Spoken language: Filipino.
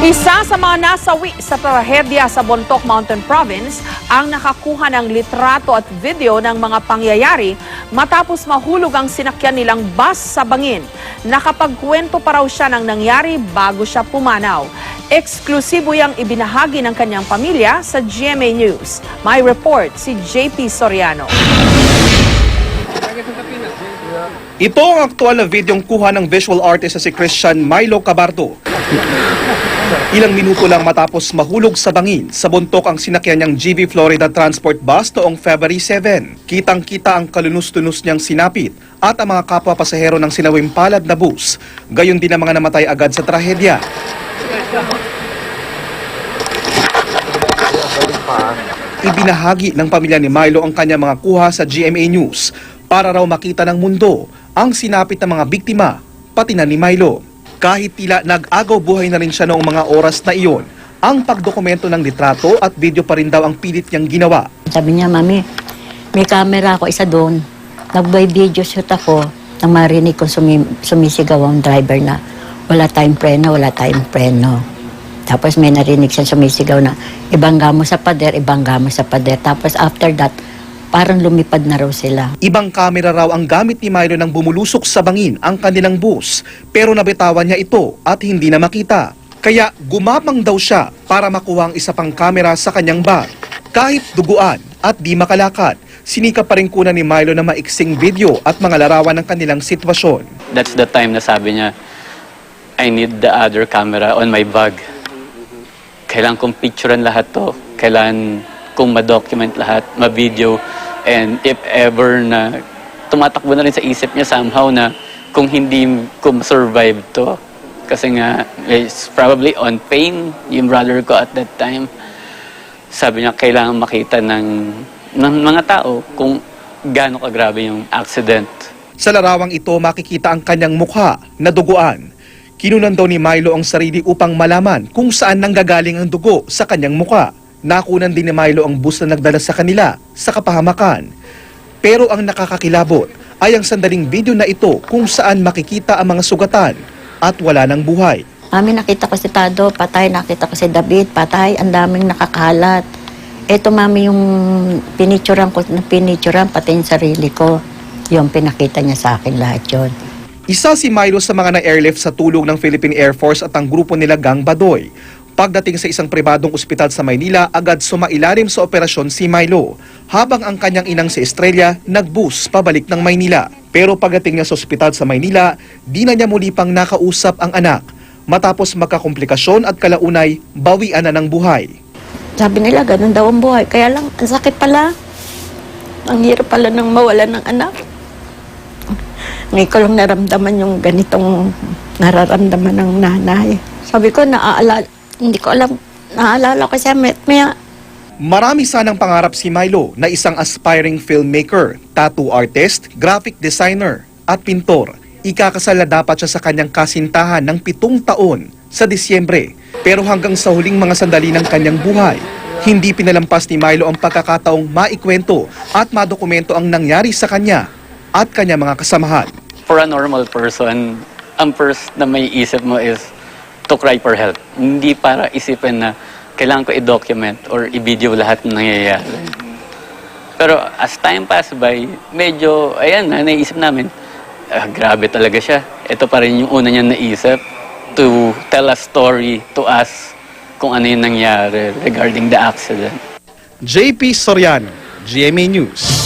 Isa sa mga nasawi sa trahedya sa Bontoc Mountain Province ang nakakuha ng litrato at video ng mga pangyayari matapos mahulog ang sinakyan nilang bus sa bangin. Nakapagkwento pa raw siya ng nangyari bago siya pumanaw. Eksklusibo yang ibinahagi ng kanyang pamilya sa GMA News. May report si JP Soriano. Ito ang aktual na videong kuha ng visual artist na si Christian Milo Cabardo. Ilang minuto lang matapos mahulog sa bangin, sa buntok ang sinakyan niyang GV Florida Transport Bus noong February 7. Kitang-kita ang kalunus-tunus niyang sinapit at ang mga kapwa pasahero ng sinawing palad na bus. Gayon din ang mga namatay agad sa trahedya. Ibinahagi ng pamilya ni Milo ang kanyang mga kuha sa GMA News para raw makita ng mundo ang sinapit ng mga biktima, pati na ni Milo. Kahit tila nag-agaw buhay na rin siya noong mga oras na iyon, ang pagdokumento ng litrato at video pa rin daw ang pilit niyang ginawa. Sabi niya, Mami, may camera ako isa doon. Nag-by video shoot ako nang marinig ko sumi- sumisigaw ang driver na wala tayong preno, wala tayong preno. Tapos may narinig siya sumisigaw na ibangga mo sa pader, ibangga mo sa pader. Tapos after that, parang lumipad na raw sila. Ibang kamera raw ang gamit ni Milo nang bumulusok sa bangin ang kanilang bus, pero nabitawan niya ito at hindi na makita. Kaya gumapang daw siya para makuha ang isa pang kamera sa kanyang bag. Kahit duguan at di makalakad, sinikap pa rin kunan ni Milo na maiksing video at mga larawan ng kanilang sitwasyon. That's the time na sabi niya, I need the other camera on my bag. Kailangan kong picturean lahat to. Kailangan kong ma-document lahat, ma-video. And if ever na tumatakbo na rin sa isip niya somehow na kung hindi ko ma-survive to. Kasi nga, it's probably on pain, yung brother ko at that time. Sabi niya, kailangan makita ng, ng mga tao kung gaano kagrabe yung accident. Sa larawang ito makikita ang kanyang mukha na duguan. Kinunan daw ni Milo ang sarili upang malaman kung saan nanggagaling ang dugo sa kanyang mukha. Nakunan din ni Milo ang bus na nagdala sa kanila sa kapahamakan. Pero ang nakakakilabot ay ang sandaling video na ito kung saan makikita ang mga sugatan at wala ng buhay. Mami, nakita ko si Tado, patay. Nakita ko si David, patay. Ang daming nakakalat. Ito, Mami, yung pinicturan ko, pinicturan, pati yung sarili ko. Yung pinakita niya sa akin lahat yon. Isa si Milo sa mga na-airlift sa tulong ng Philippine Air Force at ang grupo nila Gang Badoy. Pagdating sa isang pribadong ospital sa Maynila, agad sumailalim sa operasyon si Milo, habang ang kanyang inang si Estrella nagbus pabalik ng Maynila. Pero pagdating niya sa ospital sa Maynila, di na niya muli pang nakausap ang anak. Matapos magkakomplikasyon at kalaunay, bawian na ng buhay. Sabi nila, ganun daw ang buhay. Kaya lang, ang sakit pala. Ang hirap pala ng mawala ng anak. Ngayon ko lang naramdaman yung ganitong nararamdaman ng nanay. Sabi ko, naaalala, hindi ko alam, naaalala ko siya, met, maya, Marami sanang pangarap si Milo na isang aspiring filmmaker, tattoo artist, graphic designer at pintor. Ikakasal na dapat siya sa kanyang kasintahan ng pitong taon sa Disyembre. Pero hanggang sa huling mga sandali ng kanyang buhay, hindi pinalampas ni Milo ang pagkakataong maikwento at madokumento ang nangyari sa kanya at kanya mga kasamahan. for a normal person, ang first na may isip mo is to cry for help. Hindi para isipin na kailangan ko i-document or i-video lahat ng nangyayari. Pero as time pass by, medyo, ayan na, naisip namin, ah, grabe talaga siya. Ito pa rin yung una niya naisip to tell a story to us kung ano yung nangyari regarding the accident. JP Soriano, GMA News.